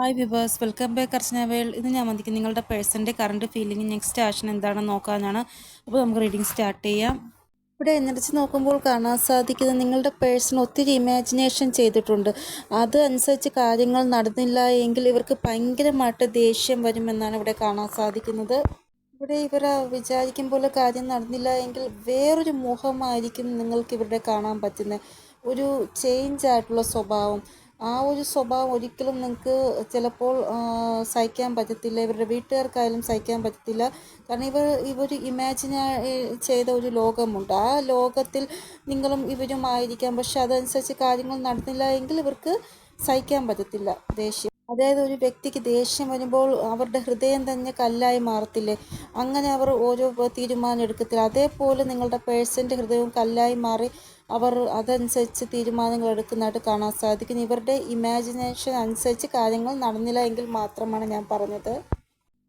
Hi viewers welcome back Archana world ഇത് ഞാൻ മതിക്കും നിങ്ങളുടെ പേഴ്സന്റെ കറണ്ട് ഫീലിംഗ് നെക്സ്റ്റ് ആക്ഷൻ എന്താണെന്ന് നോക്കാനാണ്. അപ്പോൾ നമുക്ക് റീഡിങ് സ്റ്റാർട്ട് ചെയ്യാം. ഇവിടെ എനർജി നോക്കുമ്പോൾ കാണാൻ സാധിക്കുന്നത് നിങ്ങളുടെ പേഴ്സൺ ഒത്തിരി ഇമാജിനേഷൻ ചെയ്തിട്ടുണ്ട്. അത് അനുസരിച്ച് കാര്യങ്ങൾ നടന്നില്ല എങ്കിൽ ഇവർക്ക് ഭയങ്കരമായിട്ട് ദേഷ്യം വരുമെന്നാണ് ഇവിടെ കാണാൻ സാധിക്കുന്നത്. ഇവിടെ ഇവർ വിചാരിക്കും പോലെ കാര്യം നടന്നില്ല എങ്കിൽ വേറൊരു മുഖമായിരിക്കും നിങ്ങൾക്ക് ഇവരുടെ കാണാൻ പറ്റുന്നത്. ഒരു ചേഞ്ച് ആയിട്ടുള്ള സ്വഭാവം. ആ ഒരു സ്വഭാവം ഒരിക്കലും നിങ്ങൾക്ക് ചിലപ്പോൾ സഹിക്കാൻ പറ്റത്തില്ല. ഇവരുടെ വീട്ടുകാർക്കായാലും സഹിക്കാൻ പറ്റത്തില്ല. കാരണം ഇവർ ഇവർ ഇമാജിന ചെയ്ത ഒരു ലോകമുണ്ട്. ആ ലോകത്തിൽ നിങ്ങളും ഇവരുമായിരിക്കാം. പക്ഷെ അതനുസരിച്ച് കാര്യങ്ങൾ നടന്നില്ല എങ്കിൽ ഇവർക്ക് സഹിക്കാൻ പറ്റത്തില്ല. ദേഷ്യം. അതായത് ഒരു വ്യക്തിക്ക് ദേഷ്യം വരുമ്പോൾ അവരുടെ ഹൃദയം തന്നെ കല്ലായി മാറത്തില്ലേ? അങ്ങനെ അവർ ഓരോ തീരുമാനം എടുക്കത്തില്ല. അതേപോലെ നിങ്ങളുടെ പേഴ്സന്റെ ഹൃദയവും കല്ലായി മാറി അവർ അതനുസരിച്ച് തീരുമാനങ്ങൾ എടുക്കുന്നതായിട്ട് കാണാൻ സാധിക്കും ഇവരുടെ ഇമാജിനേഷൻ അനുസരിച്ച് കാര്യങ്ങൾ നടന്നില്ല എങ്കിൽ മാത്രമാണ് ഞാൻ പറഞ്ഞത്.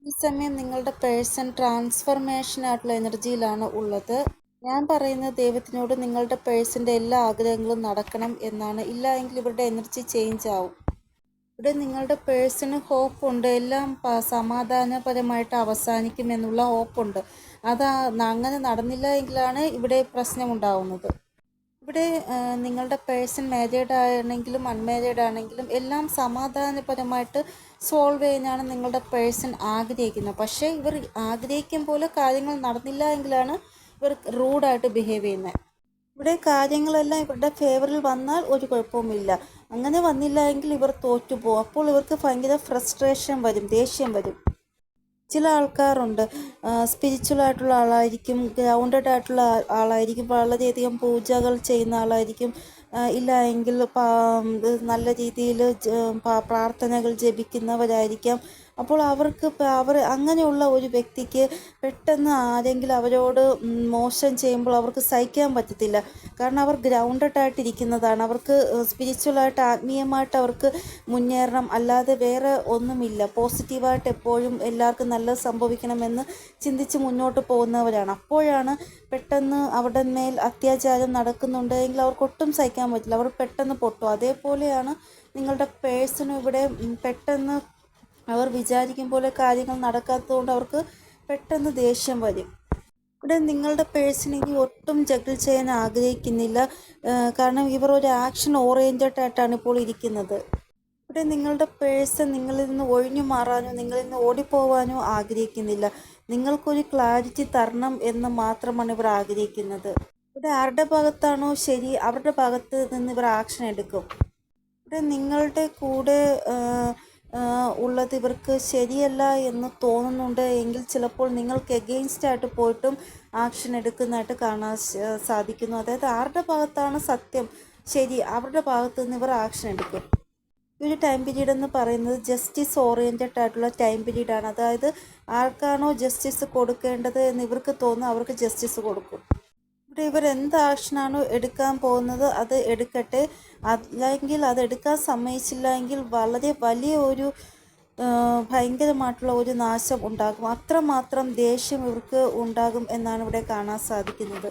ഈ സമയം നിങ്ങളുടെ പേഴ്സൺ ട്രാൻസ്ഫർമേഷൻ ആയിട്ടുള്ള എനർജിയിലാണ് ഉള്ളത്. ഞാൻ പറയുന്നത് ദൈവത്തിനോട് നിങ്ങളുടെ പേഴ്സന്റെ എല്ലാ ആഗ്രഹങ്ങളും നടക്കണം എന്നാണ്. ഇല്ല എങ്കിൽ ഇവരുടെ എനർജി ചേഞ്ച് ആവും. ഇവിടെ നിങ്ങളുടെ പേഴ്സിന് ഹോപ്പുണ്ട്. എല്ലാം സമാധാനപരമായിട്ട് അവസാനിക്കുമെന്നുള്ള ഹോപ്പുണ്ട്. അത് അങ്ങനെ നടന്നില്ല എങ്കിലാണ് ഇവിടെ പ്രശ്നമുണ്ടാവുന്നത്. ഇവിടെ നിങ്ങളുടെ പേഴ്സൺ മാരീഡ് ആണെങ്കിലും അൺമാരീഡ് ആണെങ്കിലും എല്ലാം സമാധാനപരമായിട്ട് സോൾവ് ചെയ്യാനാണ് നിങ്ങളുടെ പേഴ്സൺ ആഗ്രഹിക്കുന്നത്. പക്ഷേ ഇവർ ആഗ്രഹിക്കും പോലെ കാര്യങ്ങൾ നടന്നില്ല എങ്കിലാണ് ഇവർ റൂഡായിട്ട് ബിഹേവ് ചെയ്യുന്നത്. ഇവിടെ കാര്യങ്ങളെല്ലാം ഇവരുടെ ഫേവറിൽ വന്നാൽ ഒരു കുഴപ്പവുമില്ല. അങ്ങനെ വന്നില്ല എങ്കിൽ ഇവർ തോറ്റുപോകും അപ്പോൾ ഇവർക്ക് ഭയങ്കര ഫ്രസ്ട്രേഷൻ വരും ദേഷ്യം വരും. ചില ആൾക്കാരുണ്ട്. സ്പിരിച്വൽ ആയിട്ടുള്ള ആളായിരിക്കും ഗ്രൗണ്ടഡ് ആയിട്ടുള്ള ആളായിരിക്കും വളരെയധികം പൂജകൾ ചെയ്യുന്ന ആളായിരിക്കും. ഇല്ല എങ്കിൽ നല്ല രീതിയിൽ പ്രാർത്ഥനകൾ ജപിക്കുന്നവരായിരിക്കാം. അപ്പോൾ അവർക്ക് അവർ അങ്ങനെയുള്ള ഒരു വ്യക്തിക്ക് പെട്ടെന്ന് ആരെങ്കിലും അവരോട് മോശം ചെയ്യുമ്പോൾ അവർക്ക് സഹിക്കാൻ പറ്റത്തില്ല. കാരണം അവർ ഗ്രൗണ്ടഡ് ആയിട്ടിരിക്കുന്നതാണ്. അവർക്ക് സ്പിരിച്വലായിട്ട് ആത്മീയമായിട്ട് അവർക്ക് മുന്നേറണം. അല്ലാതെ വേറെ ഒന്നുമില്ല. പോസിറ്റീവായിട്ട് എപ്പോഴും എല്ലാവർക്കും നല്ലത് സംഭവിക്കണമെന്ന് ചിന്തിച്ച് മുന്നോട്ട് പോകുന്നവരാണ്. അപ്പോഴാണ് പെട്ടെന്ന് അവരുടെ മേൽ അത്യാചാരം നടക്കുന്നുണ്ടെങ്കിൽ അവർക്ക് ഒട്ടും സഹിക്കാൻ പറ്റില്ല. അവർ പെട്ടെന്ന് പൊട്ടും. അതേപോലെയാണ് നിങ്ങളുടെ പേഴ്സണും ഇവിടെ പെട്ടെന്ന് അവർ വിചാരിക്കും പോലെ കാര്യങ്ങൾ നടക്കാത്തതുകൊണ്ട് അവർക്ക് പെട്ടെന്ന് ദേഷ്യം വരും. ഇവിടെ നിങ്ങളുടെ പേഴ്സണിക്ക് ഒട്ടും ജഗിൾ ചെയ്യാൻ ആഗ്രഹിക്കുന്നില്ല. കാരണം ഇവർ ഒരു ആക്ഷൻ ഓറിയന്റഡ് ആയിട്ടാണ് ഇപ്പോൾ ഇരിക്കുന്നത്. ഇവിടെ നിങ്ങളുടെ പേഴ്സൺ നിങ്ങളിൽ നിന്ന് ഒഴിഞ്ഞു മാറാനോ നിങ്ങളിൽ നിന്ന് ഓടിപ്പോവാനോ ആഗ്രഹിക്കുന്നില്ല. നിങ്ങൾക്കൊരു ക്ലാരിറ്റി തരണം എന്ന് മാത്രമാണ് ഇവർ ആഗ്രഹിക്കുന്നത്. ഇവിടെ ആരുടെ ഭാഗത്താണോ ശരി അവരുടെ ഭാഗത്ത് നിന്ന് ഇവർ ആക്ഷൻ എടുക്കും. ഇവിടെ നിങ്ങളുടെ കൂടെ ഉള്ളത് ഇവർക്ക് ശരിയല്ല എന്ന് തോന്നുന്നുണ്ട്. എങ്കിൽ ചിലപ്പോൾ നിങ്ങൾക്ക് എഗെയിൻസ്റ്റ് ആയിട്ട് പോയിട്ടും ആക്ഷൻ എടുക്കുന്നതായിട്ട് കാണാൻ സാധിക്കുന്നു. അതായത് ആരുടെ ഭാഗത്താണ് സത്യം ശരി അവരുടെ ഭാഗത്ത് നിന്ന് ഇവർ ആക്ഷൻ എടുക്കും. ഈ ഒരു ടൈം പീരീഡ് എന്ന് പറയുന്നത് ജസ്റ്റിസ് ഓറിയന്റഡ് ആയിട്ടുള്ള ടൈം പീരീഡാണ് അതായത് ആർക്കാണോ ജസ്റ്റിസ് കൊടുക്കേണ്ടത് എന്ന് ഇവർക്ക് തോന്നുന്നു അവർക്ക് ജസ്റ്റിസ് കൊടുക്കും. ഇവിടെ ഇവർ എന്ത് ആക്ഷനാണോ എടുക്കാൻ പോകുന്നത് അത് എടുക്കട്ടെ. അല്ലെങ്കിൽ അത് എടുക്കാൻ സമ്മതിച്ചില്ല എങ്കിൽ വളരെ വലിയ ഒരു ഭയങ്കരമായിട്ടുള്ള ഒരു നാശം ഉണ്ടാകും. അത്രമാത്രം ദേഷ്യം ഇവർക്ക് ഉണ്ടാകും എന്നാണ് ഇവിടെ കാണാൻ സാധിക്കുന്നത്.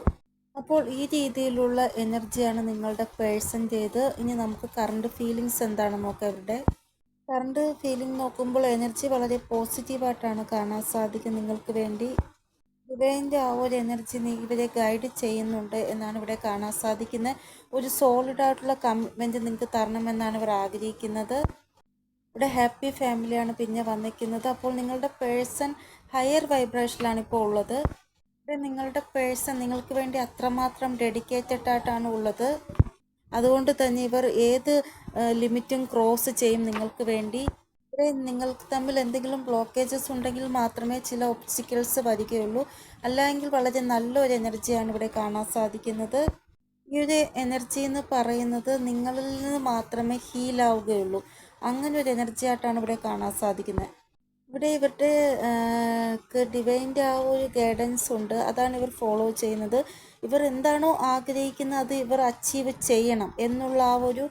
അപ്പോൾ ഈ രീതിയിലുള്ള എനർജിയാണ് നിങ്ങളുടെ പേഴ്സന്റേത്. ഇനി നമുക്ക് കറണ്ട് ഫീലിങ്സ് എന്താണെന്ന് നോക്കാം ഇവരുടെ? കറണ്ട് ഫീലിംഗ് നോക്കുമ്പോൾ എനർജി വളരെ പോസിറ്റീവായിട്ടാണ് കാണാൻ സാധിക്കും നിങ്ങൾക്ക് വേണ്ടി. ഡിവൈന്റെ ആ ഒരു എനർജി നീ ഇവരെ ഗൈഡ് ചെയ്യുന്നുണ്ട് എന്നാണ് ഇവിടെ കാണാൻ സാധിക്കുന്നത്. ഒരു സോളിഡ് ആയിട്ടുള്ള കമ്മിറ്റ്മെന്റ് നിങ്ങൾക്ക് തരണമെന്നാണ് ഇവർ ആഗ്രഹിക്കുന്നത്. ഇവിടെ ഹാപ്പി ഫാമിലിയാണ് പിന്നെ വന്നിരിക്കുന്നത്. അപ്പോൾ നിങ്ങളുടെ പേഴ്സൺ ഹയർ വൈബ്രേഷനിലാണ് ഇപ്പോൾ ഉള്ളത്. ഇവിടെ നിങ്ങളുടെ പേഴ്സൺ നിങ്ങൾക്ക് വേണ്ടി അത്രമാത്രം ഡെഡിക്കേറ്റഡ് ആയിട്ടാണ് ഉള്ളത്. അതുകൊണ്ട് തന്നെ ഇവർ ഏത് ലിമിറ്റും ക്രോസ് ചെയ്യും നിങ്ങൾക്ക് വേണ്ടി. നിങ്ങൾക്ക് തമ്മിൽ എന്തെങ്കിലും ബ്ലോക്കേജസ് ഉണ്ടെങ്കിൽ മാത്രമേ ചില ഒബ്സ്റ്റിക്കിൾസ് വരികയുള്ളൂ. അല്ലെങ്കിൽ വളരെ നല്ലൊരു എനർജിയാണ് ഇവിടെ കാണാൻ സാധിക്കുന്നത്. ഈ ഒരു എനർജി എന്ന് പറയുന്നത് നിങ്ങളിൽ നിന്ന് മാത്രമേ ഹീലാവുകയുള്ളൂ അങ്ങനെ ഒരു എനർജി ആയിട്ടാണ് ഇവിടെ കാണാൻ സാധിക്കുന്നത്. ഇവിടെ ഇവരുടെ ഡിവൈന്റെ ആ ഒരു ഗൈഡൻസ് ഉണ്ട്. അതാണ് ഇവർ ഫോളോ ചെയ്യുന്നത്. ഇവർ എന്താണോ ആഗ്രഹിക്കുന്നത് അത് ഇവർ അച്ചീവ് ചെയ്യണം എന്നുള്ള ആ ഒരു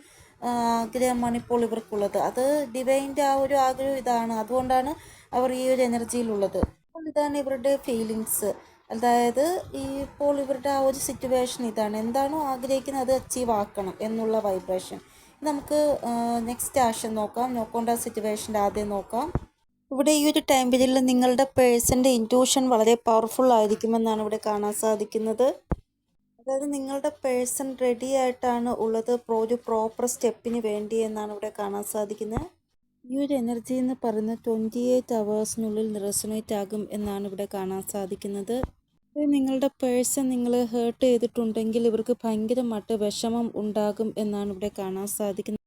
ആഗ്രഹമാണ് ഇപ്പോൾ ഇവർക്കുള്ളത്. അത് ഡിവൈന്റെ ആ ഒരു ആഗ്രഹം ഇതാണ്. അതുകൊണ്ടാണ് അവർ ഈ ഒരു എനർജിയിലുള്ളത് അപ്പോൾ ഇതാണ് ഇവരുടെ ഫീലിങ്സ് അതായത് ഈ ഇപ്പോൾ ഇവരുടെ ആ ഒരു സിറ്റുവേഷൻ ഇതാണ്. എന്താണോ ആഗ്രഹിക്കുന്നത് അത് അച്ചീവ് ആക്കണം എന്നുള്ള വൈബ്രേഷൻ നമുക്ക് നെക്സ്റ്റ് ആഷൻ നോക്കാം. നോക്കേണ്ട സിറ്റുവേഷന്റെ ആദ്യം നോക്കാം. ഇവിടെ ഈ ഒരു ടൈം പീരീഡിൽ നിങ്ങളുടെ പേഴ്സന്റെ ഇന്റ്യൂഷൻ വളരെ പവർഫുൾ ആയിരിക്കുമെന്നാണ് ഇവിടെ കാണാൻ സാധിക്കുന്നത്. അതായത് നിങ്ങളുടെ പേഴ്സൺ റെഡി ആയിട്ടാണ് ഉള്ളത്. ഒരു പ്രോപ്പർ സ്റ്റെപ്പിന് വേണ്ടി എന്നാണ് ഇവിടെ കാണാൻ സാധിക്കുന്നത്. ഈ ഒരു എനർജി എന്ന് പറയുന്നത് ട്വന്റി എയ്റ്റ് അവേഴ്സിനുള്ളിൽ റെസനേറ്റ് ആകും എന്നാണ് ഇവിടെ കാണാൻ സാധിക്കുന്നത്. നിങ്ങളുടെ പേഴ്സൺ നിങ്ങൾ ഹേർട്ട് ചെയ്തിട്ടുണ്ടെങ്കിൽ ഇവർക്ക് ഭയങ്കരമായിട്ട് വിഷമം ഉണ്ടാകും എന്നാണ് ഇവിടെ കാണാൻ സാധിക്കുന്നത്.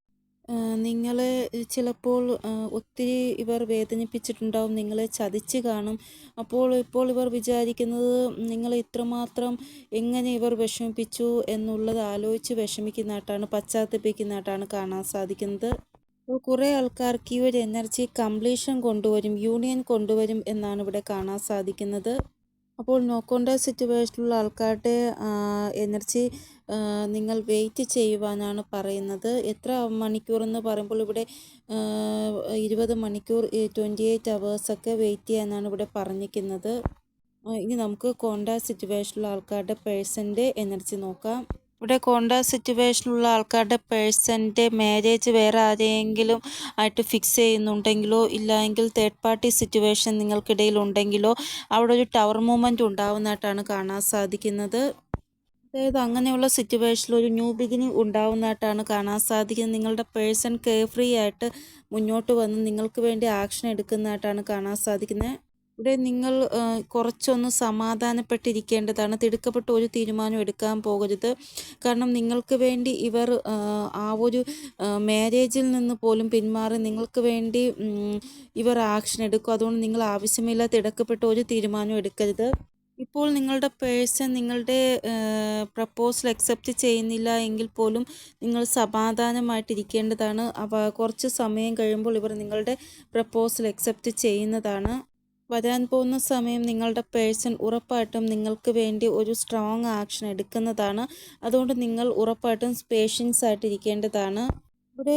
നിങ്ങളെ ചിലപ്പോൾ ഒത്തിരി ഇവർ വേദനിപ്പിച്ചിട്ടുണ്ടാവും നിങ്ങളെ ചതിച്ച് കാണും. അപ്പോൾ ഇപ്പോൾ ഇവർ വിചാരിക്കുന്നത് നിങ്ങളെ ഇത്രമാത്രം എങ്ങനെ ഇവർ വിഷമിപ്പിച്ചു എന്നുള്ളത് ആലോചിച്ച് വിഷമിക്കുന്നതായിട്ടാണ് പശ്ചാത്തപിക്കുന്നതായിട്ടാണ് കാണാൻ സാധിക്കുന്നത്. അപ്പോൾ കുറേ ആൾക്കാർക്ക് ഈ ഒരു എനർജി കംപ്ലീഷൻ കൊണ്ടുവരും യൂണിയൻ കൊണ്ടുവരും എന്നാണ് ഇവിടെ കാണാൻ സാധിക്കുന്നത്. അപ്പോൾ നോക്കേണ്ട സിറ്റുവേഷനിലുള്ള ആൾക്കാരുടെ എനർജി നിങ്ങൾ വെയിറ്റ് ചെയ്യുവാനാണ് പറയുന്നത്. എത്ര മണിക്കൂർ എന്ന് പറയുമ്പോൾ ഇവിടെ ഇരുപത് മണിക്കൂർ ട്വന്റി എയ്റ്റ് അവേഴ്സൊക്കെ വെയിറ്റ് ചെയ്യാനാണ് ഇവിടെ പറഞ്ഞിരിക്കുന്നത്. ഇനി നമുക്ക് കോണ്ടാക്ട് സിറ്റുവേഷനിലുള്ള ആൾക്കാരുടെ പേഴ്സന്റെ എനർജി നോക്കാം. ഇവിടെ കോണ്ടാക്ട് സിറ്റുവേഷനുള്ള ആൾക്കാരുടെ പേഴ്സന്റെ മാരേജ് വേറെ ആരെയെങ്കിലും ആയിട്ട് ഫിക്സ് ചെയ്യുന്നുണ്ടെങ്കിലോ ഇല്ലെങ്കിൽ തേർഡ് പാർട്ടി സിറ്റുവേഷൻ നിങ്ങൾക്കിടയിൽ ഉണ്ടെങ്കിലോ അവിടെ ഒരു ടവർ മൂവ്മെന്റ് ഉണ്ടാവുന്നതായിട്ടാണ് കാണാൻ സാധിക്കുന്നത്. അതായത് അങ്ങനെയുള്ള സിറ്റുവേഷനിൽ ഒരു ന്യൂ ബിഗിനിങ് ഉണ്ടാവുന്നതായിട്ടാണ് കാണാൻ സാധിക്കുന്നത്. നിങ്ങളുടെ പേഴ്സൺ കെയർ ഫ്രീ ആയിട്ട് മുന്നോട്ട് വന്ന് നിങ്ങൾക്ക് വേണ്ടി ആക്ഷൻ എടുക്കുന്നതായിട്ടാണ് കാണാൻ സാധിക്കുന്നത്. ഇവിടെ നിങ്ങൾ കുറച്ചൊന്ന് സമാധാനപ്പെട്ടിരിക്കേണ്ടതാണ്. തിടുക്കപ്പെട്ട ഒരു തീരുമാനം എടുക്കാൻ പോകരുത്. കാരണം നിങ്ങൾക്ക് വേണ്ടി ഇവർ ആ ഒരു മാരേജിൽ നിന്ന് പോലും പിന്മാറി നിങ്ങൾക്ക് വേണ്ടി ഇവർ ആക്ഷൻ എടുക്കും. അതുകൊണ്ട് നിങ്ങൾ ആവശ്യമില്ല തിടുക്കപ്പെട്ട് ഒരു തീരുമാനം എടുക്കരുത്. ഇപ്പോൾ നിങ്ങളുടെ പേഴ്സൺ നിങ്ങളുടെ പ്രപ്പോസൽ അക്സെപ്റ്റ് ചെയ്യുന്നില്ല എങ്കിൽ പോലും നിങ്ങൾ സമാധാനമായിട്ടിരിക്കേണ്ടതാണ്. അവ കുറച്ച് സമയം കഴിയുമ്പോൾ ഇവർ നിങ്ങളുടെ പ്രപ്പോസൽ അക്സെപ്റ്റ് ചെയ്യുന്നതാണ്. വരാൻ പോകുന്ന സമയം നിങ്ങളുടെ പേഴ്സൺ ഉറപ്പായിട്ടും നിങ്ങൾക്ക് വേണ്ടി ഒരു സ്ട്രോങ് ആക്ഷൻ എടുക്കുന്നതാണ്. അതുകൊണ്ട് നിങ്ങൾ ഉറപ്പായിട്ടും പേഷ്യൻസ് ആയിട്ടിരിക്കേണ്ടതാണ്. ഇവിടെ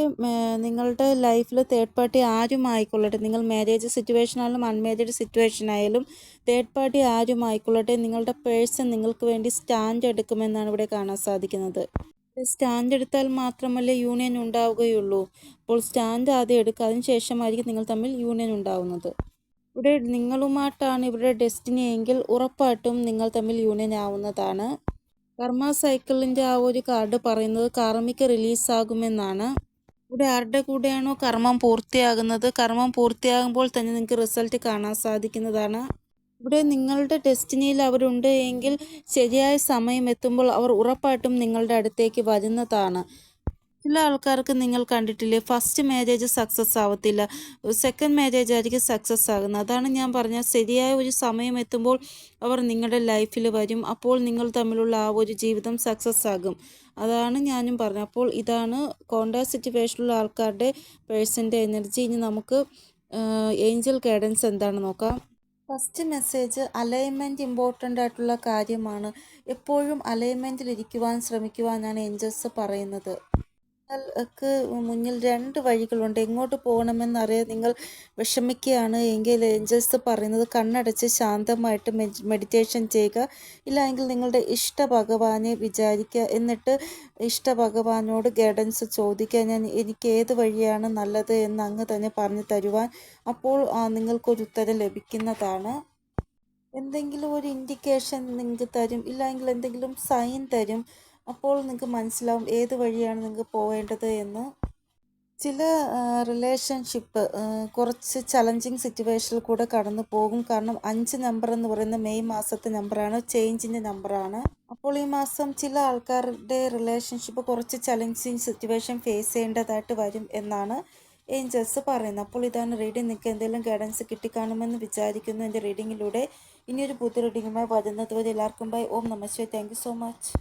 നിങ്ങളുടെ ലൈഫിൽ തേർഡ് പാർട്ടി ആരും ആയിക്കൊള്ളട്ടെ നിങ്ങൾ മാരേജ് സിറ്റുവേഷൻ ആയാലും അൺമാരേജ് സിറ്റുവേഷൻ ആയാലും തേർഡ് പാർട്ടി ആരും ആയിക്കൊള്ളട്ടെ നിങ്ങളുടെ പേഴ്സൺ നിങ്ങൾക്ക് വേണ്ടി സ്റ്റാൻഡ് എടുക്കുമെന്നാണ് ഇവിടെ കാണാൻ സാധിക്കുന്നത്. സ്റ്റാൻഡ് എടുത്താൽ മാത്രമല്ലേ യൂണിയൻ ഉണ്ടാവുകയുള്ളൂ. അപ്പോൾ സ്റ്റാൻഡ് ആദ്യം എടുക്കുക. അതിന് ശേഷമായിരിക്കും നിങ്ങൾ തമ്മിൽ യൂണിയൻ ഉണ്ടാവുന്നത്. ഇവിടെ നിങ്ങളുമായിട്ടാണ് ഇവരുടെ ഡെസ്റ്റിനി എങ്കിൽ ഉറപ്പായിട്ടും നിങ്ങൾ തമ്മിൽ യൂണിയൻ ആവുന്നതാണ്. കർമ്മ സൈക്കിളിന്റെ ആ ഒരു കാർഡ് പറയുന്നത് കാർമിക റിലീസാകുമെന്നാണ് ഇവിടെ ആരുടെ കൂടെയാണോ കർമ്മം പൂർത്തിയാകുന്നത് കർമ്മം പൂർത്തിയാകുമ്പോൾ തന്നെ നിങ്ങൾക്ക് റിസൾട്ട് കാണാൻ സാധിക്കുന്നതാണ്. ഇവിടെ നിങ്ങളുടെ ഡെസ്റ്റിനിയിൽ അവരുണ്ട് എങ്കിൽ ശരിയായ സമയം എത്തുമ്പോൾ അവർ ഉറപ്പായിട്ടും നിങ്ങളുടെ അടുത്തേക്ക് വരുന്നതാണ്. ചില ആൾക്കാർക്ക് നിങ്ങൾ കണ്ടിട്ടില്ലേ ഫസ്റ്റ് മാരേജ് സക്സസ് ആവത്തില്ല സെക്കൻഡ് മാരേജ് ആയിരിക്കും സക്സസ് ആകുന്നത്. അതാണ് ഞാൻ പറഞ്ഞ ശരിയായ ഒരു സമയം എത്തുമ്പോൾ അവർ നിങ്ങളുടെ ലൈഫിൽ വരും. അപ്പോൾ നിങ്ങൾ തമ്മിലുള്ള ആ ഒരു ജീവിതം സക്സസ് ആകും. അതാണ് ഞാനും പറഞ്ഞത്. അപ്പോൾ ഇതാണ് കോണ്ടാക്ട് സിറ്റുവേഷനിലുള്ള ആൾക്കാരുടെ പേഴ്സന്റെ എനർജി ഇനി നമുക്ക് ഏഞ്ചൽ ഗൈഡൻസ് എന്താണ് നോക്കാം. ഫസ്റ്റ് മെസ്സേജ് അലൈൻമെന്റ് ഇമ്പോർട്ടന്റ് ആയിട്ടുള്ള കാര്യമാണ്. എപ്പോഴും അലൈൻമെന്റിൽ ഇരിക്കുവാൻ ശ്രമിക്കുവാനാണ് ഏഞ്ചൽസ് പറയുന്നത്. നിങ്ങൾക്ക് മുന്നിൽ രണ്ട് വഴികളുണ്ട്. എങ്ങോട്ട് പോകണമെന്നറിയാൻ നിങ്ങൾ വിഷമിക്കുകയാണ്. എങ്കിൽ ഏഞ്ചൽസ് പറയുന്നത് കണ്ണടച്ച് ശാന്തമായിട്ട് മെഡിറ്റേഷൻ ചെയ്യുക. ഇല്ലെങ്കിൽ നിങ്ങളുടെ ഇഷ്ട ഭഗവാനെ വിചാരിക്കുക. എന്നിട്ട് ഇഷ്ട ഭഗവാനോട് ഗൈഡൻസ് ചോദിക്കുക. ഞാൻ എനിക്ക് ഏത് വഴിയാണ് നല്ലത് എന്ന് അങ്ങ് തന്നെ പറഞ്ഞു തരുവാൻ അപ്പോൾ നിങ്ങൾക്കൊരു ഉത്തരം ലഭിക്കുന്നതാണ്. എന്തെങ്കിലും ഒരു ഇൻഡിക്കേഷൻ നിങ്ങൾക്ക് തരും. ഇല്ലെങ്കിൽ എന്തെങ്കിലും സൈൻ തരും. അപ്പോൾ നിങ്ങൾക്ക് മനസ്സിലാവും ഏത് വഴിയാണ് നിങ്ങൾക്ക് പോവേണ്ടത് എന്ന്. ചില റിലേഷൻഷിപ്പ് കുറച്ച് ചലഞ്ചിങ് സിറ്റുവേഷനിൽ കൂടെ കടന്നു പോകും. കാരണം അഞ്ച് നമ്പർ എന്ന് പറയുന്ന മെയ് മാസത്തെ നമ്പറാണ് ചേഞ്ചിന്റെ നമ്പറാണ് അപ്പോൾ ഈ മാസം ചില ആൾക്കാരുടെ റിലേഷൻഷിപ്പ് കുറച്ച് ചലഞ്ചിങ് സിറ്റുവേഷൻ ഫേസ് ചെയ്യേണ്ടതായിട്ട് വരും എന്നാണ് ഏഞ്ചൽസ് പറയുന്നത്. അപ്പോൾ ഇതാണ് റീഡിങ് നിങ്ങൾക്ക് എന്തെങ്കിലും ഗൈഡൻസ് കിട്ടിക്കാണുമെന്ന് വിചാരിക്കുന്നു. എന്റെ റീഡിങ്ങിലൂടെ ഇനിയൊരു പുതിയ റീഡിങ്ങുമായി വരുന്നത് വരെ എല്ലാവർക്കും ബൈ ഓം നമസ്തേ താങ്ക് സോ മച്ച്